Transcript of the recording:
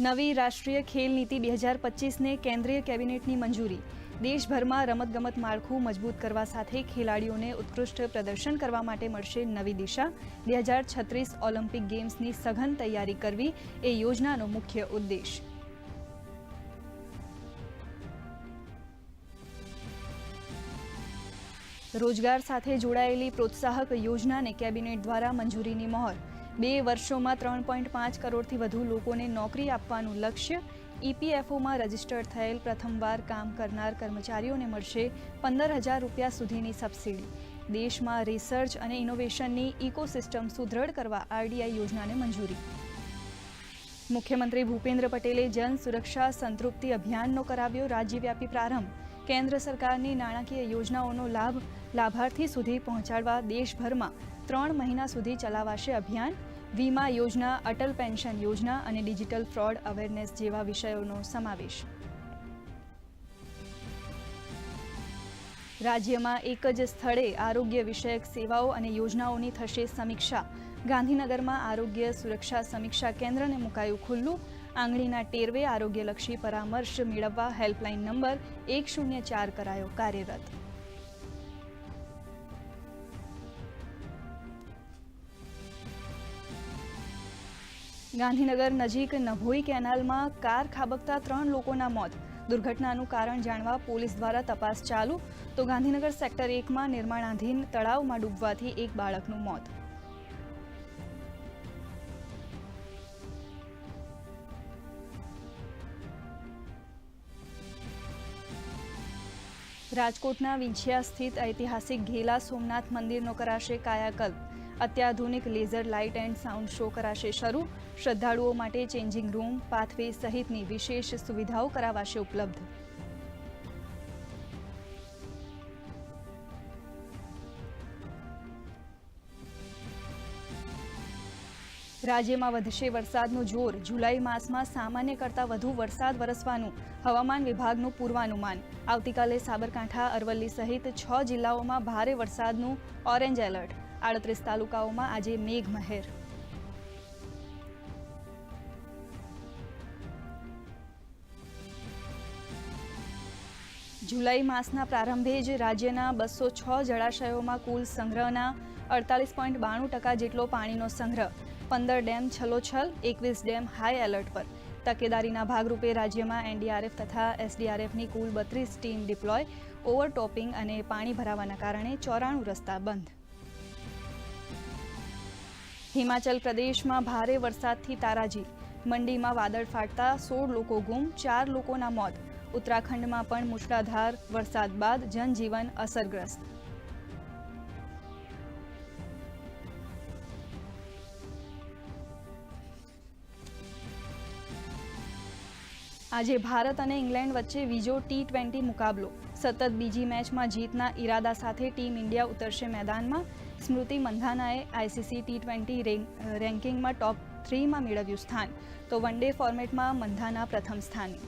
નવી રાષ્ટ્રીય ખેલ નીતિ બે હજાર પચીસને કેન્દ્રીય કેબિનેટની મંજૂરી. દેશભરમાં રમતગમત માળખું મજબૂત કરવા સાથે ખેલાડીઓને ઉત્કૃષ્ટ પ્રદર્શન કરવા માટે મળશે નવી દિશા. બે હજાર છત્રીસ ઓલિમ્પિક ગેમ્સની સઘન તૈયારી કરવી એ યોજનાનો મુખ્ય ઉદ્દેશ. રોજગાર સાથે જોડાયેલી પ્રોત્સાહક યોજનાને કેબિનેટ દ્વારા મંજૂરીની મહોર. બે વર્ષોમાં ત્રણ પોઈન્ટ પાંચ કરોડથી વધુ લોકોને નોકરી આપવાનું લક્ષ્ય. ઈપીએફઓમાં રજિસ્ટર થયેલ પ્રથમવાર કામ કરનાર કર્મચારીઓને મળશે પંદર હજાર રૂપિયા સુધીની સબસિડી. દેશમાં રિસર્ચ અને ઇનોવેશનની ઇકોસિસ્ટમ સુદૃઢ કરવા આરડીઆઈ યોજનાને મંજૂરી. મુખ્યમંત્રી ભૂપેન્દ્ર પટેલે જન સુરક્ષા સંતૃપ્તિ અભિયાનનો કરાવ્યો રાજ્યવ્યાપી પ્રારંભ. કેન્દ્ર સરકારની નાણાકીય યોજનાઓનો લાભ લાભાર્થી સુધી પહોંચાડવા દેશભરમાં ત્રણ મહિના સુધી ચલાવાશે અભિયાન. વીમા યોજના, અટલ પેન્શન યોજના અને ડિજિટલ ફ્રોડ અવેરનેસ જેવા વિષયોનો સમાવેશ. રાજ્યમાં એક જ સ્થળે આરોગ્ય વિષયક સેવાઓ અને યોજનાઓની થશે સમીક્ષા. ગાંધીનગરમાં આરોગ્ય સુરક્ષા સમીક્ષા કેન્દ્રને મુકાયું ખુલ્લું. આંગળીના ટેરવે આરોગ્યલક્ષી પરામર્શ મેળવવા હેલ્પલાઇન નંબર એક શૂન્ય ચાર કરાયો કાર્યરત. ગાંધીનગર નજીક નભોઈ કેનાલમાં કાર ખાબકતા ત્રણ લોકોના મોત. દુર્ઘટનાનું કારણ જાણવા પોલીસ દ્વારા તપાસ ચાલુ. તો ગાંધીનગર સેક્ટર એકમાં નિર્માણાધીન તળાવમાં ડૂબવાથી એક બાળકનું મોત. રાજકોટના વિંછિયા સ્થિત ઐતિહાસિક ઘેલા સોમનાથ મંદિરનો કરાશે કાયાકલ્પ. અત્યાધુનિક laser light and sound show કરાશે શરૂ. શ્રદ્ધાળુઓ માટે ચેન્જિંગ રૂમ, પાથવે સહિતની વિશેષ સુવિધાઓ કરાવાશે ઉપલબ્ધ. રાજ્યમાં વધશે વરસાદનું જોર. જુલાઈ માસમાં સામાન્ય કરતાં વધુ વરસાદ વરસવાનું હવામાન વિભાગનું પૂર્વાનુમાન. આવતીકાલે સાબરકાંઠા, અરવલ્લી સહિત છ જિલ્લાઓમાં ભારે વરસાદનું ઓરેન્જ એલર્ટ. આડત્રીસ તાલુકાઓમાં આજે મેઘમહેર. જુલાઈ માસના પ્રારંભે જ રાજ્યના બસો છ જળાશયોમાં કુલ સંગ્રહના અડતાલીસ પોઈન્ટ બાણું ટકા જેટલો પાણીનો સંગ્રહ. પંદર ડેમ છલોછલ એકવીસ ડેમ હાઈ એલર્ટ પર. તકેદારીના ભાગરૂપે રાજ્યમાં એનડીઆરએફ તથા એસડીઆરએફની કુલ બત્રીસ ટીમ ડિપ્લોય, ઓવરટોપિંગ અને પાણી ભરાવાના કારણે ચોરાણું રસ્તા બંધ. હિમાચલ પ્રદેશમાં ભારે વરસાદથી તારાજી. મંડીમાં વાદળ ફાટતા સોળ લોકો ગુમ, ચાર લોકોના મોત. ઉત્તરાખંડમાં પણ મુશળાધાર વરસાદ બાદ જનજીવન અસરગ્રસ્ત. આજે ભારત અને ઇંગ્લેન્ડ વચ્ચે બીજો ટી ટ્વેન્ટી મુકાબલો. સતત બીજી મેચમાં જીતના ઈરાદા સાથે ટીમ ઇન્ડિયા ઉતરશે મેદાનમાં. સ્મૃતિ મંધાનાએ આઈસીસી ટી ટ્વેન્ટી રેન્કિંગમાં ટોપ થ્રીમાં મેળવ્યું સ્થાન. તો વન ડે ફોર્મેટમાં મંધાના પ્રથમ સ્થાને.